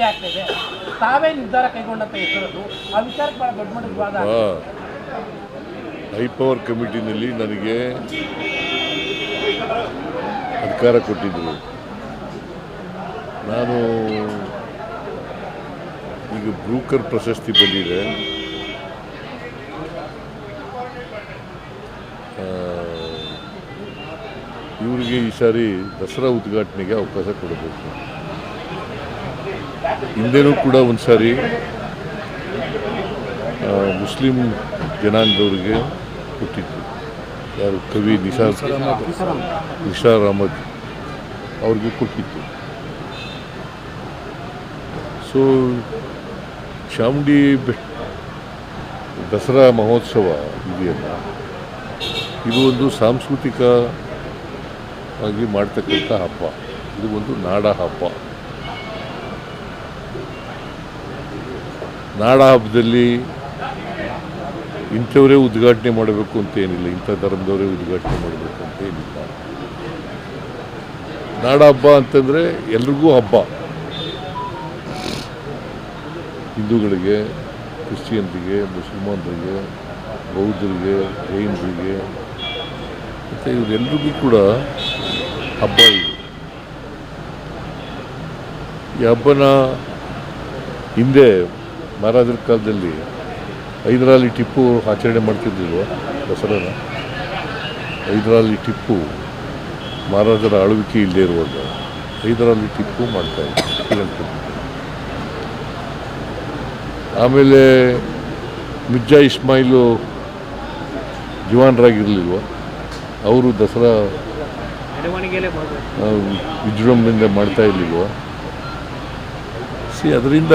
ಪತ್ತೆ ಆಗ್ತಾ ಇದೆ ತಾವೇ ನಿರ್ಧಾರ ಕೈಗೊಂಡಂತ ಹೆಸರದು ಆ ವಿಚಾರಕ್ಕೆ ಬಹಳ ದೊಡ್ಡ ಮಟ್ಟದ ವಿವಾದ. ಹೈ. ಪವರ್ ಕಮಿಟಿನಲ್ಲಿ ನನಗೆ ಅಧಿಕಾರ ಕೊಟ್ಟಿದ್ದರು ನಾನು ಈಗ ಬ್ರೂಕರ್ ಪ್ರಶಸ್ತಿ ಬಂದಿದೆ. ಇವರಿಗೆ ಈ ಸಾರಿ ದಸರಾ ಉದ್ಘಾಟನೆಗೆ ಅವಕಾಶ ಕೊಡಬೇಕು. ಹಿಂದೆನೂ ಕೂಡ ಒಂದು ಸಾರಿ ಮುಸ್ಲಿಂ ಜನಾಂಗದವ್ರಿಗೆ ಕೊಟ್ಟಿತ್ತು ಯಾರು ಕವಿ ನಿಸಾರ್ ನಿಸಾರ್ ಅಹಮದ್ ಅವ್ರಿಗೆ ಕೊಟ್ಟಿತ್ತು. ಸೊ, ಚಾಮುಂಡಿ ಬೆಟ್ ದಸರಾ ಮಹೋತ್ಸವ ಇದೆಯಲ್ಲ, ಇದು ಒಂದು ಸಾಂಸ್ಕೃತಿಕ ಆಗಿ ಮಾಡ್ತಕ್ಕಂಥ ಹಬ್ಬ. ಇದು ಒಂದು ನಾಡ ಹಬ್ಬ. ನಾಡ ಹಬ್ಬದಲ್ಲಿ ಇಂಥವರೇ ಉದ್ಘಾಟನೆ ಮಾಡಬೇಕು ಅಂತ ಏನಿಲ್ಲ, ಇಂಥ ಧರ್ಮದವರೇ ಉದ್ಘಾಟನೆ ಮಾಡಬೇಕು ಅಂತ ಏನಿಲ್ಲ. ನಾಡ ಹಬ್ಬ ಅಂತಂದರೆ ಎಲ್ರಿಗೂ ಹಬ್ಬ. ಹಿಂದೂಗಳಿಗೆ, ಕ್ರಿಶ್ಚಿಯನ್ರಿಗೆ, ಮುಸಲ್ಮಾನರಿಗೆ, ಬೌದ್ಧರಿಗೆ, ಜೈನರಿಗೆ, ಮತ್ತು ಇವರೆಲ್ರಿಗೂ ಕೂಡ ಹಬ್ಬ ಇದೆ. ಈ ಹಬ್ಬನ ಹಿಂದೆ ಮಹಾರಾಜರ ಕಾಲದಲ್ಲಿ ಹೈದರಾಲಿ ಟಿಪ್ಪು ಆಚರಣೆ ಮಾಡ್ತಿದ್ದಿಲ್ವ ದಸರಾನ? ಹೈದರಾಲಿ ಟಿಪ್ಪು ಮಹಾರಾಜರ ಆಳ್ವಿಕೆ ಇಲ್ಲದೆ ಇರುವಾಗ ಹೈದರಾಲಿ ಟಿಪ್ಪು ಮಾಡ್ತಾ ಶ್ರೀಲಂಕಾದಲ್ಲಿ. ಆಮೇಲೆ ಮಿರ್ಜಾ ಇಸ್ಮಾಯಿಲು ಜವಾನರಾಗಿರಲಿಲ್ವ? ಅವರು ದಸರಾ ವಿಜೃಂಭಣೆಯಿಂದ ಮಾಡ್ತಾ ಇರಲಿಲ್ವ? ಸಿ ಅದರಿಂದ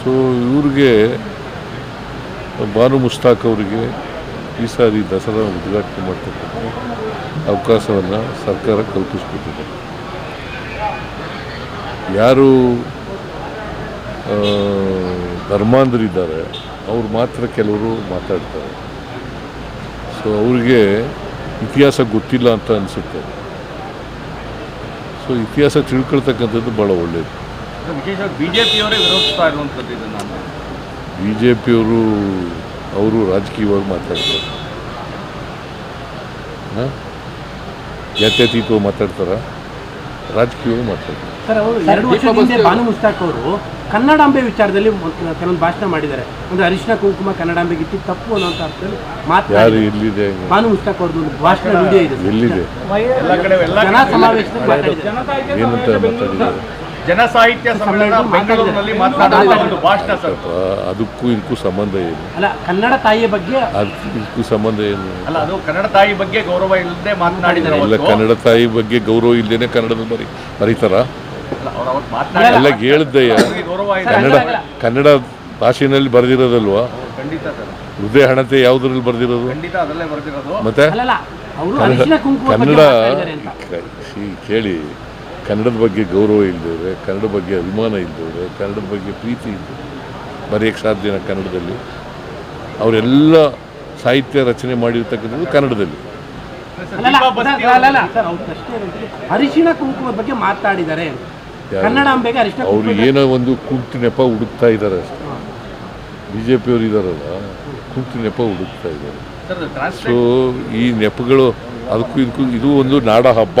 ಸೊ ಇವ್ರಿಗೆ ಬಾನು ಮುಸ್ತಾಕ್ ಅವರಿಗೆ ಈ ಸಾರಿ ದಸರಾ ಉದ್ಘಾಟನೆ ಮಾಡ್ತಕ್ಕಂಥ ಅವಕಾಶವನ್ನು ಸರ್ಕಾರ ಕಲ್ಪಿಸ್ಕೊಟ್ಟಿದೆ. ಯಾರು ಧರ್ಮಾಂಧರಿದ್ದಾರೆ, ಅವ್ರು ಮಾತ್ರ ಕೆಲವರು ಮಾತಾಡ್ತಾರೆ. ಸೊ ಅವ್ರಿಗೆ ಇತಿಹಾಸ ಗೊತ್ತಿಲ್ಲ ಅಂತ ಅನಿಸುತ್ತೆ. ಸೊ ಇತಿಹಾಸ ತಿಳ್ಕೊಳ್ತಕ್ಕಂಥದ್ದು ಭಾಳ ಒಳ್ಳೆಯದು ವಿಶೇಷವಾಗಿ ಬಿಜೆಪಿಯವರೇ ವಿರೋಧಿಸ್ತಾ ಇರುವಂಥದ್ದು ಇದನ್ನು ಬಿ ಜೆ ಪಿಯವರು ಅವರು ರಾಜಕೀಯವಾಗಿ ಮಾತಾಡ್ತಾರೆ. ಹಾಂ? ಜಾತ್ಯತೀತವಾಗಿ ಮಾತಾಡ್ತಾರ? ರಾಜಕೀಯವಾಗಿ ಮಾತಾಡ್ತಾರೆ. ಸರ್ ಅವರು ಎರಡು ವರ್ಷದ ಹಿಂದೆ ಭಾನು ಮುಸ್ತಾಕ್ ಅವರು ಕನ್ನಡಾಂಬೆ ವಿಚಾರದಲ್ಲಿ ಕೆಲವೊಂದು ಭಾಷಣ ಮಾಡಿದ್ದಾರೆ. ಅಂದ್ರೆ ಅರಿಶಿನ ಕುಂಕುಮ ಕನ್ನಡಾಂಬೆಗೆ ಇಟ್ಟು ತಪ್ಪು ಅನ್ನೋಂಥ ಅರ್ಥದಲ್ಲಿ ಯಾರು ಇಲ್ಲಿದೆ? ಎಲ್ಲಿದೆ ಭಾನು ಮುಸ್ತಾಕ್ ಅವ್ರದ್ದು ಒಂದು ಭಾಷಣ ವಿಡಿಯೋ ಇದೆ. ಎಲ್ಲಿದೆ? ಎಲ್ಲ ಕಡೆ ಎಲ್ಲ ಜನ ಸಮಾವೇಶದಲ್ಲಿ ಮಾತಾಡಿದ್ದಾರೆ. ಏನಂತ ಮಾತಾಡಿದ್ದಾರೆ? ಜನ ಸಾಹಿತ್ಯ ಸಮ್ಮೇಳನ ಬೆಂಗಳೂರಿನಲ್ಲಿ ಒಂದು ಭಾಷಣ ಸರ್. ಅದಕ್ಕೂ ಇದಕ್ಕೂ ಸಂಬಂಧ ಏನು? ಅಲ್ಲ ಕನ್ನಡ ತಾಯಿಯ ಬಗ್ಗೆ ಅದಕ್ಕೂ ಇದಕ್ಕೂ ಸಂಬಂಧ ಏನು? ಅಲ್ಲ ಅದು ಕನ್ನಡ ತಾಯಿ ಬಗ್ಗೆ ಗೌರವ ಇಲ್ಲದೆ ಮಾತನಾಡಿದ್ದಾರೆ ಇಲ್ಲ ಕನ್ನಡ ತಾಯಿ ಬಗ್ಗೆ ಗೌರವ ಇಲ್ಲದೇನೆ ಕನ್ನಡದಲ್ಲಿ ಬರಿ ಬರೀತಾರ? ಅಲ್ಲ, ಅವ್ರು ಅವತ್ತು ಎಲ್ಲ ಹೇಳಿದ್ದಯ್ಯ ಗೌರವ ಇದೆ ಕನ್ನಡ ಕನ್ನಡ ಭಾಷೆನಲ್ಲಿ ಬರೆದಿರೋದಲ್ವಾ? ಖಂಡಿತ ಸರ್. ಹೃದಯ ಹಣತೆ ಯಾವುದ್ರಲ್ಲಿ ಬರ್ದಿರೋದು? ಖಂಡಿತ ಅದರಲ್ಲೇ ಬರೆದಿರೋದು. ಮತ್ತೆ? ಅಲ್ಲಲ್ಲ ಅವರು ಅರಿಶಿನ ಕುಂಕುಮ ಕನ್ನಡ ಕೇಳಿ. ಕನ್ನಡದ ಬಗ್ಗೆ ಗೌರವ ಇಲ್ಲದವ್ರೆ ಕನ್ನಡ ಬಗ್ಗೆ ಅಭಿಮಾನ ಇಲ್ಲದವ್ರೆ ಕನ್ನಡದ ಬಗ್ಗೆ ಪ್ರೀತಿ ಇಲ್ಲದೆ ಬರೆಯೋಕ್ಕೆ ಸಾಧ್ಯನ ಕನ್ನಡದಲ್ಲಿ ಅವರೆಲ್ಲ ಸಾಹಿತ್ಯ ರಚನೆ ಮಾಡಿರ್ತಕ್ಕಂಥದ್ದು ಕನ್ನಡದಲ್ಲಿ. ಕುಂಕುಮದ ಬಗ್ಗೆ ಮಾತಾಡಿದ್ದಾರೆ ಅವರು ಏನೋ ಒಂದು ಕುಂಟು ನೆಪ ಹುಡುಕ್ತಾ ಇದ್ದಾರೆ ಅಷ್ಟೇ. ಬಿ ಜೆ ಪಿಯವರು ಇದ್ದಾರಲ್ಲ ಕುಂಟು ನೆಪ ಹುಡುಕ್ತಾ ಇದ್ದಾರೆ ಸರ್ ಸೊ ಈ ನೆಪಗಳು ಅದಕ್ಕೂ ಇದಕ್ಕೂ ಇದು ಒಂದು ನಾಡ ಹಬ್ಬ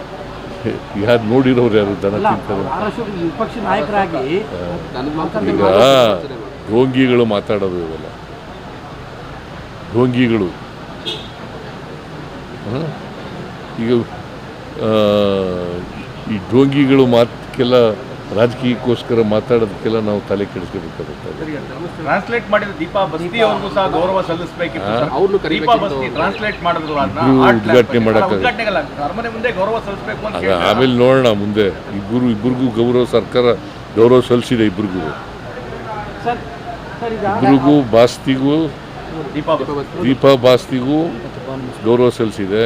ಯಾರು ನೋಡಿರೋರು ಯಾರು? ದನ ತಿಂತಾರೆ ಈಗ ಢೋಂಗಿಗಳು ಮಾತಾಡೋದು ಇವೆಲ್ಲ. ಢೋಂಗಿಗಳು? ಈಗ ಆ, ಈ ಢೋಂಗಿಗಳು ಮಾತಕ್ಕೆಲ್ಲ ರಾಜಕೀಯಕ್ಕೋಸ್ಕರ ಮಾತಾಡೋದಕ್ಕೆಲ್ಲ ನಾವು ತಲೆ ಕೆಡಿಸ್ಕೋಬೇಕಾಗುತ್ತೆ. ಟ್ರಾನ್ಸ್ಲೇಟ್ ಮಾಡಿದ ದೀಪಾ ಬಸ್ತಿ ಅವ್ರಿಗೂ ಸಹ ಗೌರವ ಸಲ್ಲಿಸಬೇಕಿತ್ತು ಸರ್. ಅವ್ರನ್ನೂ ದೀಪಾ ಕರಿಬೇಕಿತ್ತು ಟ್ರಾನ್ಸ್ಲೇಟ್ ಮಾಡಿದ್ರು ಅದನ್ನ ಇಬ್ರು art ಉದ್ಘಾಟನೆ ಮಾಡೋಕ್ಕಾಗ ಮಾಡಕ್ಕೆ- ಅಲ್ಲ, ಮುಂದೆ ಗೌರವ ಸಲ್ಲಿಸಬೇಕು ಅಂತ ಆಗ ಕೇಳಿದ್ರು. ಆಮೇಲೆ ನೋಡೋಣ ಮುಂದೆ. ಇಬ್ಬರು ಇಬ್ಬರಿಗೂ ಗೌರವ ಸರ್ಕಾರ ಗೌರವ ಸಲ್ಲಿಸಿದೆ ಇಬ್ಬರಿಗೂ. ಇಬ್ಬರಿಗೂ ಬಾಸ್ತಿಗೂ ದೀಪಾ ಬಸ್ತಿ. ದೀಪಾ ಬಾಸ್ತಿಗೂ ಗೌರವ ಸಲ್ಲಿಸಿದೆ.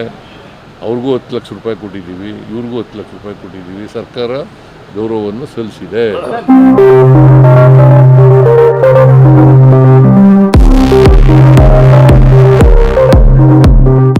ಅವ್ರಿಗೂ ಹತ್ತು ಲಕ್ಷ ರೂಪಾಯಿ ಕೊಟ್ಟಿದ್ದೀವಿ ಇವ್ರಿಗೂ ಹತ್ತು ಲಕ್ಷ ರೂಪಾಯಿ ಕೊಟ್ಟಿದ್ದೀವಿ. ಸರ್ಕಾರ ಗೌರವವನ್ನು ಸಲ್ಲಿಸಿದೆ.